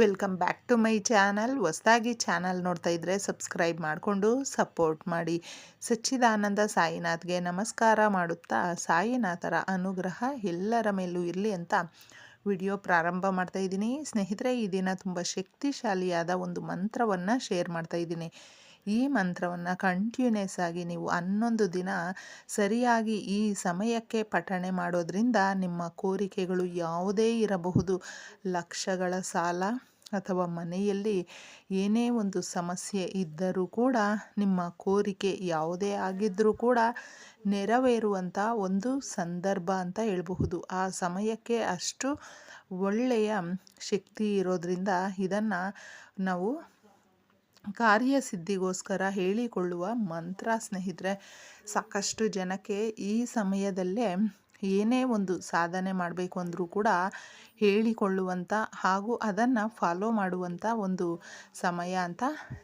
Welcome back to my channel. ಹೊಸದಾಗಿ channel ನೋಡ್ತಾ ಇದ್ದರೆ ಸಬ್ಸ್ಕ್ರೈಬ್ ಮಾಡಿಕೊಂಡು ಸಪೋರ್ಟ್ ಮಾಡಿ. ಸಚ್ಚಿದಾನಂದ ಸಾಯಿನಾಥ್ಗೆ ನಮಸ್ಕಾರ ಮಾಡುತ್ತಾ, ಸಾಯಿನಾಥರ ಅನುಗ್ರಹ ಎಲ್ಲರ ಮೇಲೂ ಇರಲಿ ಅಂತ ವಿಡಿಯೋ ಪ್ರಾರಂಭ ಮಾಡ್ತಾ ಇದ್ದೀನಿ. ಸ್ನೇಹಿತರೆ, ಈ ದಿನ ತುಂಬ ಶಕ್ತಿಶಾಲಿಯಾದ ಒಂದು ಮಂತ್ರವನ್ನು ಶೇರ್ ಮಾಡ್ತಾ ಇದ್ದೀನಿ. ಈ ಮಂತ್ರವನ್ನು ಕಂಟಿನ್ಯೂಸ್ ಆಗಿ ನೀವು ಹನ್ನೊಂದು ದಿನ ಸರಿಯಾಗಿ ಈ ಸಮಯಕ್ಕೆ ಪಠಣೆ ಮಾಡೋದ್ರಿಂದ ನಿಮ್ಮ ಕೋರಿಕೆಗಳು ಯಾವುದೇ ಇರಬಹುದು. ಲಕ್ಷಗಳ ಸಾಲ ಅಥವಾ ಮನೆಯಲ್ಲಿ ಏನೇ ಒಂದು ಸಮಸ್ಯೆ ಇದ್ದರೂ ಕೂಡ ನಿಮ್ಮ ಕೋರಿಕೆ ಯಾವುದೇ ಆಗಿದ್ದರೂ ಕೂಡ ನೆರವೇರುವಂಥ ಒಂದು ಸಂದರ್ಭ ಅಂತ ಹೇಳಬಹುದು. ಆ ಸಮಯಕ್ಕೆ ಅಷ್ಟು ಒಳ್ಳೆಯ ಶಕ್ತಿ ಇರೋದ್ರಿಂದ ಇದನ್ನು ನಾವು ಕಾರ್ಯಸಿದ್ಧಿಗೋಸ್ಕರ ಹೇಳಿಕೊಳ್ಳುವ ಮಂತ್ರ ಸ್ನೇಹಿತರೆ, ಸಾಕಷ್ಟು ಜನಕ್ಕೆ ಈ ಸಮಯದಲ್ಲೇ ಏನೇ ಒಂದು ಸಾಧನೆ ಮಾಡಬೇಕು ಅಂದರೂ ಕೂಡ ಹೇಳಿಕೊಳ್ಳುವಂಥ ಹಾಗೂ ಅದನ್ನು ಫಾಲೋ ಮಾಡುವಂಥ ಒಂದು ಸಮಯ ಅಂತ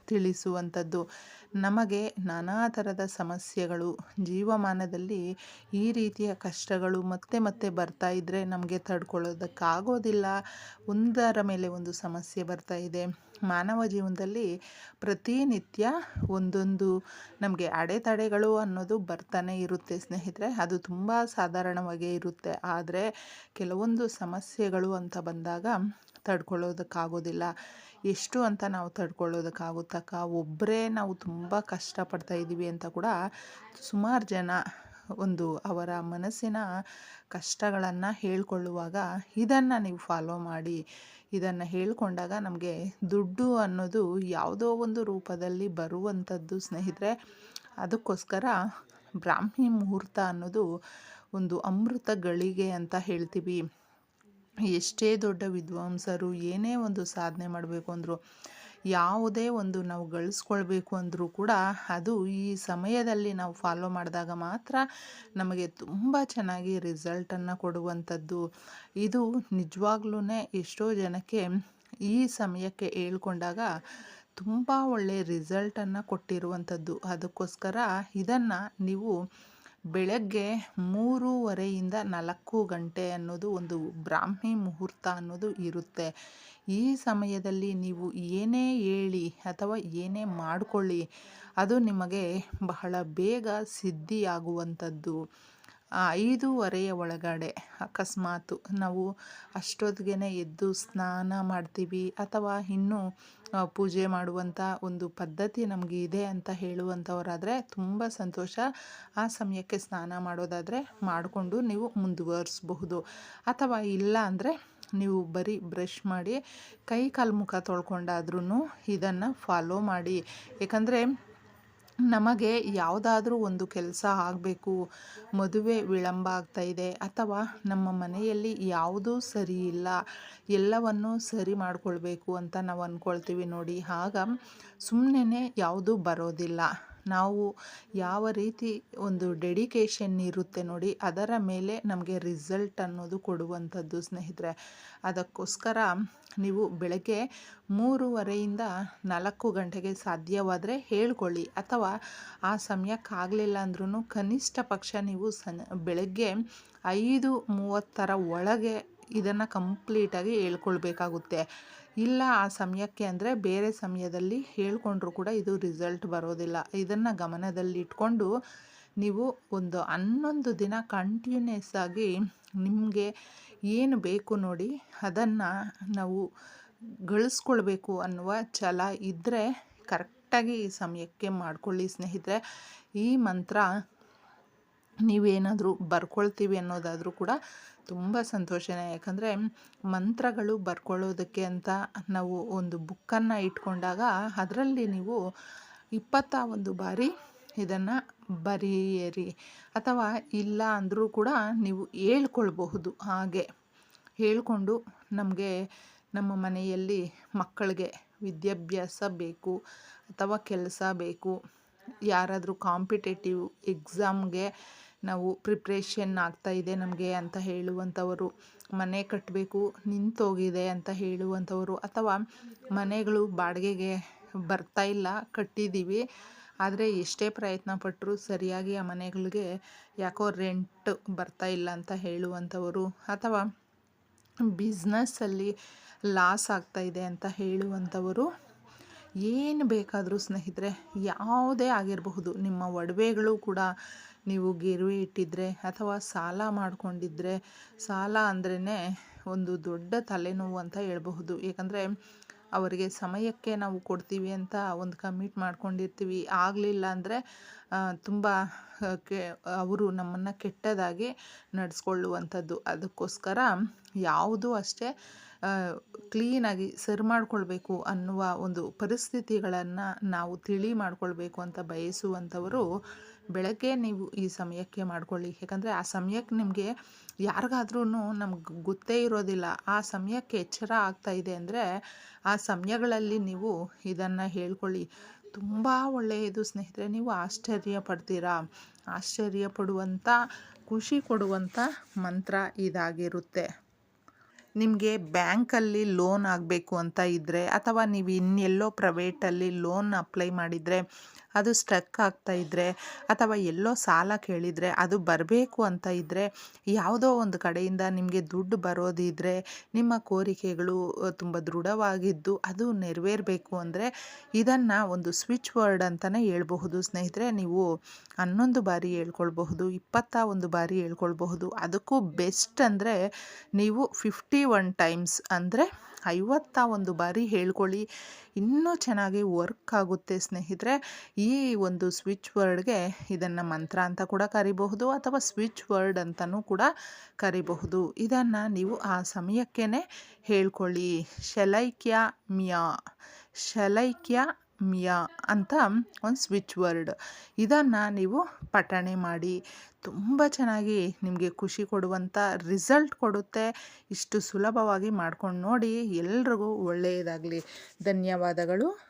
ತಿಳಿಸುವಂಥದ್ದು. ನಮಗೆ ನಾನಾ ಥರದ ಸಮಸ್ಯೆಗಳು, ಜೀವಮಾನದಲ್ಲಿ ಈ ರೀತಿಯ ಕಷ್ಟಗಳು ಮತ್ತೆ ಮತ್ತೆ ಬರ್ತಾ ಇದ್ದರೆ ನಮಗೆ ತಡ್ಕೊಳ್ಳೋದಕ್ಕಾಗೋದಿಲ್ಲ. ಒಂದರ ಮೇಲೆ ಒಂದು ಸಮಸ್ಯೆ ಬರ್ತಾ ಇದೆ. ಮಾನವ ಜೀವನದಲ್ಲಿ ಪ್ರತಿನಿತ್ಯ ಒಂದೊಂದು ನಮಗೆ ಅಡೆತಡೆಗಳು ಅನ್ನೋದು ಬರ್ತಾನೆ ಇರುತ್ತೆ ಸ್ನೇಹಿತರೆ. ಅದು ತುಂಬ ಸಾಧಾರಣವಾಗೇ ಇರುತ್ತೆ. ಆದರೆ ಕೆಲವೊಂದು ಸಮಸ್ಯೆಗಳು ಅಂತ ಬಂದಾಗ ತಡ್ಕೊಳ್ಳೋದಕ್ಕಾಗೋದಿಲ್ಲ. ಎಷ್ಟು ಅಂತ ನಾವು ತಡ್ಕೊಳ್ಳೋದಕ್ಕಾಗುತ್ತಕ್ಕ? ಒಬ್ಬರೇ ನಾವು ತುಂಬ ಕಷ್ಟಪಡ್ತಾ ಇದ್ದೀವಿ ಅಂತ ಕೂಡ ಸುಮಾರು ಜನ ಒಂದು ಅವರ ಮನಸ್ಸಿನ ಕಷ್ಟಗಳನ್ನು ಹೇಳ್ಕೊಳ್ಳುವಾಗ ಇದನ್ನು ನೀವು ಫಾಲೋ ಮಾಡಿ, ಇದನ್ನು ಹೇಳ್ಕೊಂಡಾಗ ನಮಗೆ ದುಡ್ಡು ಅನ್ನೋದು ಯಾವುದೋ ಒಂದು ರೂಪದಲ್ಲಿ ಬರುವಂಥದ್ದು ಸ್ನೇಹಿತರೆ. ಅದಕ್ಕೋಸ್ಕರ ಬ್ರಾಹ್ಮಿ ಮುಹೂರ್ತ ಅನ್ನೋದು ಒಂದು ಅಮೃತ ಗಳಿಗೆ ಅಂತ ಹೇಳ್ತೀವಿ. ಎಷ್ಟೇ ದೊಡ್ಡ ವಿದ್ವಾಂಸರು ಏನೇ ಒಂದು ಸಾಧನೆ ಮಾಡಬೇಕು ಅಂದರು ಯಾವುದೇ ಒಂದು ನಾವು ಗಳಿಸ್ಕೊಳ್ಬೇಕು ಅಂದರೂ ಕೂಡ ಅದು ಈ ಸಮಯದಲ್ಲಿ ನಾವು ಫಾಲೋ ಮಾಡಿದಾಗ ಮಾತ್ರ ನಮಗೆ ತುಂಬ ಚೆನ್ನಾಗಿ ರಿಸಲ್ಟನ್ನು ಕೊಡುವಂಥದ್ದು. ಇದು ನಿಜವಾಗ್ಲೂ ಎಷ್ಟೋ ಜನಕ್ಕೆ ಈ ಸಮಯಕ್ಕೆ ಹೇಳ್ಕೊಂಡಾಗ ತುಂಬ ಒಳ್ಳೆಯ ರಿಸಲ್ಟನ್ನು ಕೊಟ್ಟಿರುವಂಥದ್ದು. ಅದಕ್ಕೋಸ್ಕರ ಇದನ್ನು ನೀವು ಬೆಳಗ್ಗೆ ಮೂರುವರೆಯಿಂದ ನಾಲ್ಕು ಗಂಟೆ ಅನ್ನೋದು ಒಂದು ಬ್ರಾಹ್ಮಿ ಮುಹೂರ್ತ ಅನ್ನೋದು ಇರುತ್ತೆ. ಈ ಸಮಯದಲ್ಲಿ ನೀವು ಏನೇ ಹೇಳಿ ಅಥವಾ ಏನೇ ಮಾಡಿಕೊಳ್ಳಿ, ಅದು ನಿಮಗೆ ಬಹಳ ಬೇಗ ಸಿದ್ಧಿಯಾಗುವಂಥದ್ದು. ಐದೂವರೆಯ ಒಳಗಡೆ ಅಕಸ್ಮಾತು ನಾವು ಅಷ್ಟೊತ್ತಿಗೆ ಎದ್ದು ಸ್ನಾನ ಮಾಡ್ತೀವಿ ಅಥವಾ ಇನ್ನೂ ಪೂಜೆ ಮಾಡುವಂಥ ಒಂದು ಪದ್ಧತಿ ನಮಗೆ ಇದೆ ಅಂತ ಹೇಳುವಂಥವರಾದರೆ ತುಂಬ ಸಂತೋಷ. ಆ ಸಮಯಕ್ಕೆ ಸ್ನಾನ ಮಾಡೋದಾದರೆ ಮಾಡಿಕೊಂಡು ನೀವು ಮುಂದುವರಿಸ್ಬಹುದು. ಅಥವಾ ಇಲ್ಲ ಅಂದರೆ ನೀವು ಬರೀ ಬ್ರಷ್ ಮಾಡಿ ಕೈ ಕಾಲು ಮುಖ ತೊಳ್ಕೊಂಡಾದ್ರೂ ಇದನ್ನು ಫಾಲೋ ಮಾಡಿ. ಏಕೆಂದರೆ ನಮಗೆ ಯಾವುದಾದ್ರೂ ಒಂದು ಕೆಲಸ ಆಗಬೇಕು, ಮದುವೆ ವಿಳಂಬ ಆಗ್ತಾ ಇದೆ ಅಥವಾ ನಮ್ಮ ಮನೆಯಲ್ಲಿ ಯಾವುದೂ ಸರಿ ಇಲ್ಲ, ಎಲ್ಲವನ್ನು ಸರಿ ಮಾಡಿಕೊಳ್ಬೇಕು ಅಂತ ನಾವು ಅಂದ್ಕೊಳ್ತೀವಿ ನೋಡಿ. ಆಗ ಸುಮ್ಮನೆ ಯಾವುದೂ ಬರೋದಿಲ್ಲ. ನಾವು ಯಾವ ರೀತಿ ಒಂದು ಡೆಡಿಕೇಶನ್ ಇರುತ್ತೆ ನೋಡಿ, ಅದರ ಮೇಲೆ ನಮಗೆ ರಿಸಲ್ಟ್ ಅನ್ನೋದು ಕೊಡುವಂಥದ್ದು ಸ್ನೇಹಿತರೆ. ಅದಕ್ಕೋಸ್ಕರ ನೀವು ಬೆಳಗ್ಗೆ ಮೂರುವರೆಯಿಂದ ನಾಲ್ಕು ಗಂಟೆಗೆ ಸಾಧ್ಯವಾದರೆ ಹೇಳ್ಕೊಳ್ಳಿ. ಅಥವಾ ಆ ಸಮಯಕ್ಕಾಗಲಿಲ್ಲ ಅಂದ್ರೂ ಕನಿಷ್ಠ ಪಕ್ಷ ನೀವು ಸನ್, ಬೆಳಗ್ಗೆ ಐದು ಮೂವತ್ತರ ಒಳಗೆ ಇದನ್ನು ಕಂಪ್ಲೀಟಾಗಿ ಹೇಳ್ಕೊಳ್ಬೇಕಾಗುತ್ತೆ. ಇಲ್ಲ ಆ ಸಮಯಕ್ಕೆ ಅಂದರೆ ಬೇರೆ ಸಮಯದಲ್ಲಿ ಹೇಳ್ಕೊಂಡ್ರೂ ಕೂಡ ಇದು ರಿಸಲ್ಟ್ ಬರೋದಿಲ್ಲ. ಇದನ್ನು ಗಮನದಲ್ಲಿಟ್ಕೊಂಡು ನೀವು ಒಂದು ಹನ್ನೊಂದು ದಿನ ಕಂಟಿನ್ಯೂಸ್ ಆಗಿ ನಿಮಗೆ ಏನು ಬೇಕು ನೋಡಿ ಅದನ್ನು ನಾವು ಗಳಿಸ್ಕೊಳ್ಬೇಕು ಅನ್ನುವ ಛಲ ಇದ್ದರೆ ಕರೆಕ್ಟಾಗಿ ಈ ಸಮಯಕ್ಕೆ ಮಾಡ್ಕೊಳ್ಳಿ ಸ್ನೇಹಿತರೆ. ಈ ಮಂತ್ರ ನೀವೇನಾದರೂ ಬರ್ಕೊಳ್ತೀವಿ ಅನ್ನೋದಾದರೂ ಕೂಡ ತುಂಬ ಸಂತೋಷನೇ. ಯಾಕಂದರೆ ಮಂತ್ರಗಳು ಬರ್ಕೊಳ್ಳೋದಕ್ಕೆ ಅಂತ ನಾವು ಒಂದು ಬುಕ್ಕನ್ನು ಇಟ್ಕೊಂಡಾಗ ಅದರಲ್ಲಿ ನೀವು ಇಪ್ಪತ್ತ ಒಂದು ಬಾರಿ ಇದನ್ನು ಬರೆಯಿರಿ. ಅಥವಾ ಇಲ್ಲ ಅಂದರೂ ಕೂಡ ನೀವು ಹೇಳ್ಕೊಳ್ಬಹುದು ಹಾಗೆ. ಹೇಳ್ಕೊಂಡು ನಮಗೆ ನಮ್ಮ ಮನೆಯಲ್ಲಿ ಮಕ್ಕಳಿಗೆ ವಿದ್ಯಾಭ್ಯಾಸ ಬೇಕು ಅಥವಾ ಕೆಲಸ ಬೇಕು. ಯಾರಾದರೂ ಕಾಂಪಿಟೇಟಿವ್ ಎಕ್ಸಾಮ್ಗೆ ನಾವು ಪ್ರಿಪ್ರೇಷನ್ ಆಗ್ತಾ ಇದೆ ನಮಗೆ ಅಂತ ಹೇಳುವಂಥವರು. ಮನೆ ಕಟ್ಟಬೇಕು ನಿಂತೋಗಿದೆ ಅಂತ ಹೇಳುವಂಥವರು. ಅಥವಾ ಮನೆಗಳು ಬಾಡಿಗೆಗೆ ಬರ್ತಾ ಇಲ್ಲ, ಕಟ್ಟಿದ್ದೀವಿ. ಆದರೆ ಎಷ್ಟೇ ಪ್ರಯತ್ನ ಪಟ್ಟರೂ ಸರಿಯಾಗಿ ಆ ಮನೆಗಳಿಗೆ ಯಾಕೋ ರೆಂಟ್ ಬರ್ತಾ ಇಲ್ಲ ಅಂತ ಹೇಳುವಂಥವರು. ಅಥವಾ ಬಿಸ್ನೆಸ್ಸಲ್ಲಿ ಲಾಸ್ ಆಗ್ತಾ ಇದೆ ಅಂತ ಹೇಳುವಂಥವರು. ಏನು ಬೇಕಾದರೂ ಸ್ನೇಹಿತರೆ, ಯಾವುದೇ ಆಗಿರಬಹುದು, ನಿಮ್ಮ ಒಡವೆಗಳು ಕೂಡ ನೀವು ಗಿರ್ವಿ ಇಟ್ಟಿದ್ರೆ ಅಥವಾ ಸಾಲ ಮಾಡಿಕೊಂಡಿದ್ರೆ, ಸಾಲ ಅಂದ್ರೇ ಒಂದು ದೊಡ್ಡ ತಲೆನೋವು ಅಂತ ಹೇಳಬಹುದು. ಏಕೆಂದರೆ ಅವರಿಗೆ ಸಮಯಕ್ಕೆ ನಾವು ಕೊಡ್ತೀವಿ ಅಂತ ಒಂದು ಕಮಿಟ್ ಮಾಡ್ಕೊಂಡಿರ್ತೀವಿ. ಆಗಲಿಲ್ಲ ಅಂದರೆ ತುಂಬ ಕೆ, ಅವರು ನಮ್ಮನ್ನು ಕೆಟ್ಟದಾಗಿ ನಡೆಸ್ಕೊಳ್ಳುವಂಥದ್ದು. ಅದಕ್ಕೋಸ್ಕರ ಯಾವುದೂ ಅಷ್ಟೇ ಕ್ಲೀನಾಗಿ ಸರಿ ಮಾಡಿಕೊಳ್ಬೇಕು ಅನ್ನುವ ಒಂದು ಪರಿಸ್ಥಿತಿಗಳನ್ನು ನಾವು ತಿಳಿ ಮಾಡಿಕೊಳ್ಬೇಕು ಅಂತ ಬಯಸುವಂಥವರು ಬೆಳಗ್ಗೆ ನೀವು ಈ ಸಮಯಕ್ಕೆ ಮಾಡ್ಕೊಳ್ಳಿ. ಯಾಕಂದರೆ ಆ ಸಮಯಕ್ಕೆ ನಿಮಗೆ ಯಾರಿಗಾದ್ರೂ ನಮ್ಗೆ ಗೊತ್ತೇ ಇರೋದಿಲ್ಲ. ಆ ಸಮಯಕ್ಕೆ ಎಚ್ಚರ ಆಗ್ತಾ ಇದೆ ಅಂದರೆ ಆ ಸಮಯಗಳಲ್ಲಿ ನೀವು ಇದನ್ನು ಹೇಳ್ಕೊಳ್ಳಿ. ತುಂಬ ಒಳ್ಳೆಯದು ಸ್ನೇಹಿತರೆ, ನೀವು ಆಶ್ಚರ್ಯ ಪಡ್ತೀರಾ? ಆಶ್ಚರ್ಯ ಪಡುವಂಥ ಖುಷಿ ಕೊಡುವಂಥ ಮಂತ್ರ ಇದಾಗಿರುತ್ತೆ. ನಿಮಗೆ ಬ್ಯಾಂಕಲ್ಲಿ ಲೋನ್ ಆಗಬೇಕು ಅಂತ ಇದ್ದರೆ ಅಥವಾ ನೀವು ಇನ್ನೆಲ್ಲೋ ಪ್ರೈವೇಟಲ್ಲಿ ಲೋನ್ ಅಪ್ಲೈ ಮಾಡಿದರೆ ಅದು ಸ್ಟ್ರಕ್ ಆಗ್ತಾ ಇದ್ದರೆ ಅಥವಾ ಎಲ್ಲೋ ಸಾಲ ಕೇಳಿದರೆ ಅದು ಬರಬೇಕು ಅಂತ ಇದ್ದರೆ ಯಾವುದೋ ಒಂದು ಕಡೆಯಿಂದ ನಿಮಗೆ ದುಡ್ಡು ಬರೋದಿದ್ದರೆ ನಿಮ್ಮ ಕೋರಿಕೆಗಳು ತುಂಬ ದೃಢವಾಗಿದ್ದು ಅದು ನೆರವೇರಬೇಕು ಅಂದರೆ ಇದನ್ನು ಒಂದು ಸ್ವಿಚ್ ವರ್ಡ್ ಅಂತಲೇ ಹೇಳ್ಬಹುದು. ಸ್ನೇಹಿತರೆ, ನೀವು ಹನ್ನೊಂದು ಬಾರಿ ಹೇಳ್ಕೊಳ್ಬಹುದು, ಇಪ್ಪತ್ತ ಒಂದು ಬಾರಿ ಹೇಳ್ಕೊಳ್ಬಹುದು. ಅದಕ್ಕೂ ಬೆಸ್ಟ್ ಅಂದರೆ ನೀವು ಫಿಫ್ಟಿ ಒನ್ ಟೈಮ್ಸ್ ಅಂದರೆ ಐವತ್ತ ಒಂದು ಬಾರಿ ಹೇಳ್ಕೊಳ್ಳಿ. ಇನ್ನೂ ಚೆನ್ನಾಗಿ ವರ್ಕ್ ಆಗುತ್ತೆ ಸ್ನೇಹಿತರೆ. ಈ ಒಂದು ಸ್ವಿಚ್ ವರ್ಡ್ಗೆ ಇದನ್ನು ಮಂತ್ರ ಅಂತ ಕೂಡ ಕರಿಬಹುದು ಅಥವಾ ಸ್ವಿಚ್ ವರ್ಡ್ ಅಂತಲೂ ಕೂಡ ಕರಿಬಹುದು. ಇದನ್ನು ನೀವು ಆ ಸಮಯಕ್ಕೇ ಹೇಳ್ಕೊಳ್ಳಿ. ಶಲೈಕ್ಯ ಮ್ಯಾ, ಶಲೈಕ್ಯ ಮಿಯಾ ಅಂತ ಒಂದು ಸ್ವಿಚ್ ವರ್ಡ್. ಇದನ್ನು ನೀವು ಪಠಣೆ ಮಾಡಿ, ತುಂಬ ಚೆನ್ನಾಗಿ ನಿಮಗೆ ಖುಷಿ ಕೊಡುವಂಥ ರಿಸಲ್ಟ್ ಕೊಡುತ್ತೆ. ಇಷ್ಟು ಸುಲಭವಾಗಿ ಮಾಡ್ಕೊಂಡು ನೋಡಿ ಎಲ್ರಿಗೂ ಒಳ್ಳೆಯದಾಗಲಿ. ಧನ್ಯವಾದಗಳು.